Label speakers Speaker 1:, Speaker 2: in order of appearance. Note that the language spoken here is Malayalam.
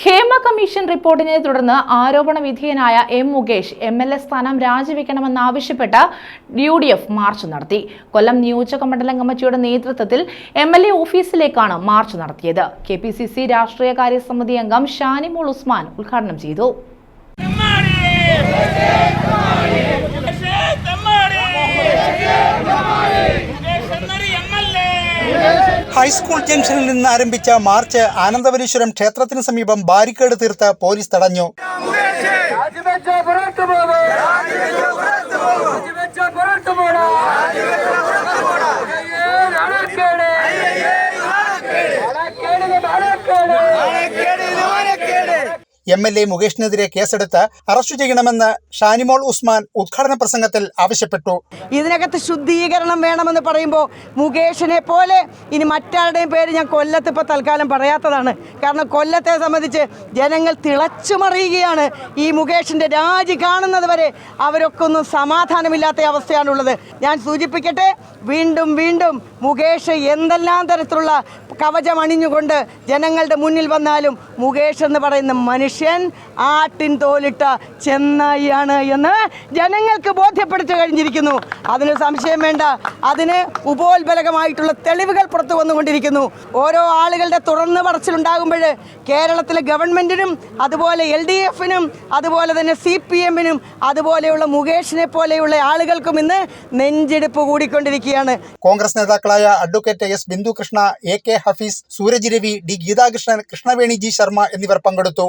Speaker 1: ഹേമ കമ്മീഷൻ റിപ്പോർട്ടിനെ തുടർന്ന് ആരോപണ വിധേയനായ M Mukesh M L A സ്ഥാനം രാജിവെക്കണമെന്നാവശ്യപ്പെട്ട് യു ഡി എഫ് മാർച്ച് നടത്തി കൊല്ലം നിയോജക മണ്ഡലം കമ്മിറ്റിയുടെ നേതൃത്വത്തിൽ എം എൽ എ ഓഫീസിലേക്കാണ് മാർച്ച് നടത്തിയത് കെ പി സി സി രാഷ്ട്രീയകാര്യ സമിതി അംഗം ഷാനിമോൾ ഉസ്മാൻ ഉദ്ഘാടനം ചെയ്തു
Speaker 2: ഹൈസ്കൂൾ ജംഗ്ഷനിൽ നിന്ന് ആരംഭിച്ച മാർച്ച് ആനന്ദപരീശ്വരം ക്ഷേത്രത്തിന് സമീപം ബാരിക്കേഡ് തീർത്ത് പോലീസ് തടഞ്ഞു എം എൽ എ മുകേഷിനെതിരെ കേസെടുത്ത് അറസ്റ്റ് ചെയ്യണമെന്ന് ഷാനിമോൾ ഉസ്മാൻ ഉദ്ഘാടന പ്രസംഗത്തിൽ ആവശ്യപ്പെട്ടു
Speaker 3: ഇതിനകത്ത് ശുദ്ധീകരണം വേണമെന്ന് പറയുമ്പോൾ മുകേഷിനെ പോലെ ഇനി മറ്റാരുടെയും പേര് ഞാൻ കൊല്ലത്ത് ഇപ്പോൾ തൽക്കാലം പറയാത്തതാണ് കാരണം കൊല്ലത്തെ സംബന്ധിച്ച് ജനങ്ങൾ തിളച്ചുമറിയുകയാണ് ഈ മുകേഷിൻ്റെ രാജി കാണുന്നത് വരെ അവരൊക്കെ ഒന്നും സമാധാനമില്ലാത്ത അവസ്ഥയാണുള്ളത് ഞാൻ സൂചിപ്പിക്കട്ടെ വീണ്ടും വീണ്ടും മുകേഷ് എന്തെല്ലാം തരത്തിലുള്ള കവചം അണിഞ്ഞുകൊണ്ട് ജനങ്ങളുടെ മുന്നിൽ വന്നാലും മുകേഷ് എന്ന് പറയുന്ന മനുഷ്യ മനുഷ്യൻ ആട്ടിൻ തോലിട്ട ചെന്നായിയാണ് എന്ന് ജനങ്ങൾക്ക് ബോധ്യപ്പെടുത്തി കഴിഞ്ഞിരിക്കുന്നു അതിന് സംശയം വേണ്ട അതിന് ഉപോത്ബലകമായിട്ടുള്ള തെളിവുകൾ പുറത്തു വന്നുകൊണ്ടിരിക്കുന്നു ഓരോ ആളുകളുടെ തുറന്ന് പറച്ചിലുണ്ടാകുമ്പോൾ കേരളത്തിലെ ഗവൺമെൻറ്റിനും അതുപോലെ എൽ ഡി എഫിനും അതുപോലെ തന്നെ സി പി എമ്മിനും അതുപോലെയുള്ള മുകേഷിനെ പോലെയുള്ള ആളുകൾക്കും ഇന്ന് നെഞ്ചെടുപ്പ് കൂടിക്കൊണ്ടിരിക്കുകയാണ്
Speaker 4: കോൺഗ്രസ് നേതാക്കളായ advocate S Bindukrishna A K Hafeez Sooraj Ravi D Geethakrishnan Krishnaveni G Sharma എന്നിവർ പങ്കെടുത്തു